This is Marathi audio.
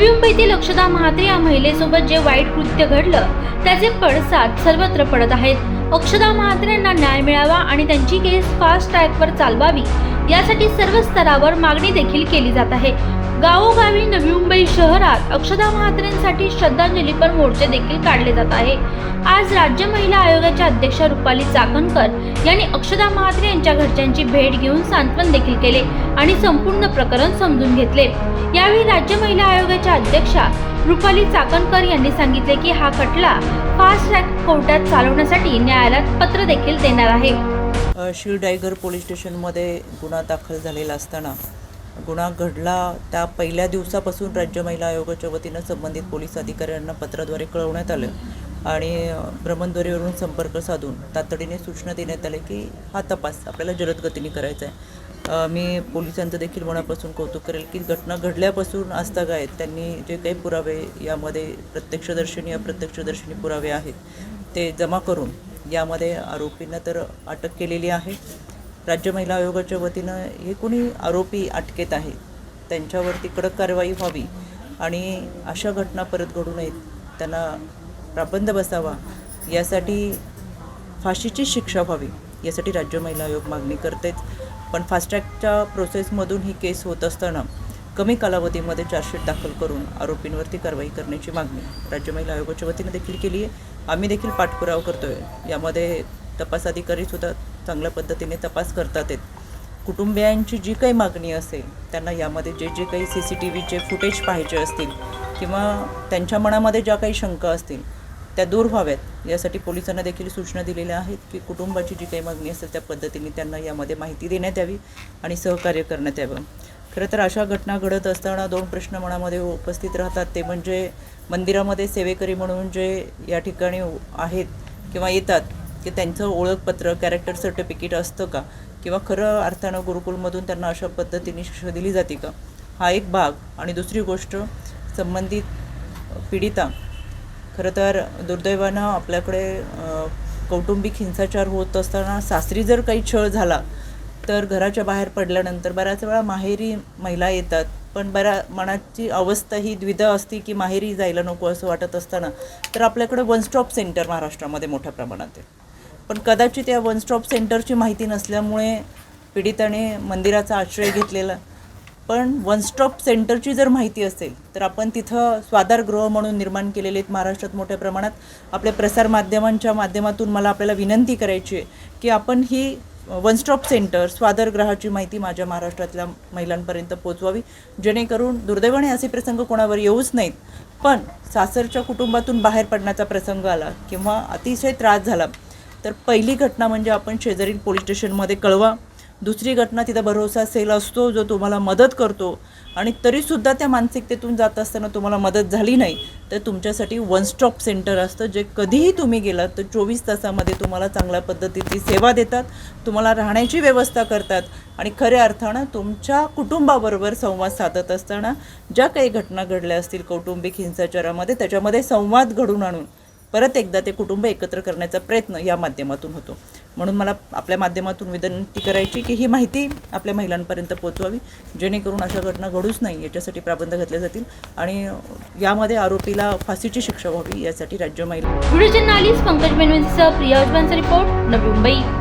नवी मुंबईतील अक्षदा महात्रे या महिलेसोबत जे वाईट कृत्य घडलं त्याचे पडसाद सर्वत्र पडत आहेत. अक्षदा महात्रे यांना न्याय मिळावा आणि त्यांची केस फास्ट ट्रॅकवर चालवावी यासाठी सर्व स्तरावर मागणी देखील केली जात आहे. गावोगावी नवी मुंबई शहरात अक्षदा महात्रेंसाठी श्रद्धांजलीपर मोर्चे देखील काढले जात आहे. आज राज्य महिला आयोगाच्या अध्यक्षा रुपाली चाकणकर यांनी अक्षदा महात्रे यांच्या घरच्यांची भेट घेऊन सांत्वन देखील केले आणि संपूर्ण प्रकरण समजून घेतले. यावेळी राज्य महिला आयोगाच्या अध्यक्षा रुपाली चाकणकर यांनी सांगितले की हा खटला फास्ट ट्रॅक कोर्टात चालवण्यासाठी न्यायालयात पत्र देखील देणार आहे. शिव शिरडायगर पोलीस स्टेशनमध्ये गुन्हा दाखल झालेला असताना गुन्हा घडला त्या पहिल्या दिवसापासून राज्य महिला आयोगाच्या वतीनं संबंधित पोलीस अधिकाऱ्यांना पत्राद्वारे कळवण्यात आलं आणि भ्रमणद्वारेवरून संपर्क साधून तातडीने सूचना देण्यात आल्या की हा तपास आपल्याला जलद गतीने करायचा आहे. मी पोलिसांचं देखील मनापासून कौतुक करेल की घटना घडल्यापासून आजतागायत त्यांनी जे काही पुरावे यामध्ये प्रत्यक्षदर्शनी अप्रत्यक्षदर्शनी पुरावे आहेत ते जमा करून यामध्ये आरोपींना तर अटक केलेली आहे. राज्य महिला आयोगाच्या वतीनं हे कोणी आरोपी अटकेत आहेत त्यांच्यावरती कडक कारवाई व्हावी आणि अशा घटना परत घडू नयेत त्यांना प्राबंध बसावा यासाठी फाशीची शिक्षा व्हावी यासाठी राज्य महिला आयोग मागणी करतेच पण फास्ट्रॅकच्या प्रोसेसमधून ही केस होत असताना कमी कालावधीमध्ये चार्जशीट दाखल करून आरोपींवरती कारवाई करण्याची मागणी राज्य महिला आयोगाच्या वतीनं देखील केली आहे. आम्ही देखील पाठपुरावा करतो आहे यामध्ये तपास अधिकारीसुद्धा चांगल्या पद्धतीने तपास करतात आहेत. कुटुंबियांची जी काही मागणी असेल त्यांना यामध्ये जे जे काही सी सी टी व्हीचे फुटेज पाहायचे असतील किंवा त्यांच्या मनामध्ये ज्या काही शंका असतील त्या दूर व्हाव्यात. यासाठी पोलिसांना देखील सूचना दिलेल्या आहेत की कुटुंबाची जी काही मागणी असेल त्या पद्धतीने त्यांना यामध्ये माहिती देण्यात यावी आणि सहकार्य करण्यात यावं. खरं तर अशा घटना घडत असताना दोन प्रश्न मनामध्ये उपस्थित राहतात. ते म्हणजे मंदिरामध्ये सेवेकरी म्हणून जे या ठिकाणी आहेत किंवा येतात की त्यांचं ओळखपत्र कॅरेक्टर सर्टिफिकेट असतं का? किंवा खरं अर्थानं गुरुकुलमधून त्यांना अशा पद्धतीने शिक्षा दिली जाते का? हा एक भाग. आणि दुसरी गोष्ट संबंधित पीडिता. खरं तर दुर्दैवानं आपल्याकडे कौटुंबिक हिंसाचार होत असताना सासरी जर काही छळ झाला तर घराच्या बाहेर पडल्यानंतर बऱ्याच वेळा माहेरी महिला येतात. पण बऱ्या मनाची अवस्था ही द्विधा असते की माहेरी जायला नको असं वाटत असताना तर आपल्याकडे वन स्टॉप सेंटर महाराष्ट्रामध्ये मोठ्या प्रमाणात आहे. पण कदाचित या वन स्टॉप सेंटरची माहिती नसल्यामुळे पीडिताने मंदिराचा आश्रय घेतलेला. पण वन स्टॉप सेंटरची जर माहिती असेल तर आपण तिथं स्वादारगृह म्हणून निर्माण केलेले आहेत महाराष्ट्रात मोठ्या प्रमाणात. आपल्या प्रसारमाध्यमांच्या माध्यमातून मला आपल्याला विनंती करायची आहे की आपण ही वन स्टॉप सेंटर स्वादरग्रहाची माहिती माझ्या महाराष्ट्रातल्या महिलांपर्यंत पोचवावी जेणेकरून दुर्दैवाने असे प्रसंग कोणावर येऊच नाहीत. पण सासरच्या कुटुंबातून बाहेर पडण्याचा प्रसंग आला किंवा अतिशय त्रास झाला तर पहिली घटना म्हणजे आपण शेजारी पोलीस स्टेशनमध्ये कळवा. दुसरी घटना तिथं भरोसा सेल असतो जो तुम्हाला मदत करतो. आणि तरीसुद्धा त्या मानसिकतेतून जात असताना तुम्हाला मदत झाली नाही तर तुमच्यासाठी वन स्टॉप सेंटर असतं जे कधीही तुम्ही गेलात तर चोवीस तासामध्ये तुम्हाला चांगल्या पद्धतीची सेवा देतात तुम्हाला राहण्याची व्यवस्था करतात आणि खऱ्या अर्थानं तुमच्या कुटुंबाबरोबर संवाद साधत असताना ज्या काही घटना घडल्या असतील कौटुंबिक हिंसाचारामध्ये त्याच्यामध्ये संवाद घडून आणून परत एकदा ते कुटुंब एकत्र करण्याचा प्रयत्न या माध्यमातून होतो. म्हणून मला आपल्या माध्यमातून विनंती करायची की ही माहिती आपल्या महिलांपर्यंत पोचवावी जेणेकरून अशा घटना घडूच नाही याच्यासाठी प्राबंध घातले जातील आणि यामध्ये आरोपीला फाशीची शिक्षा व्हावी यासाठी राज्य महिला पंकज मेनवेंसह प्रिया रिपोर्ट नवी मुंबई.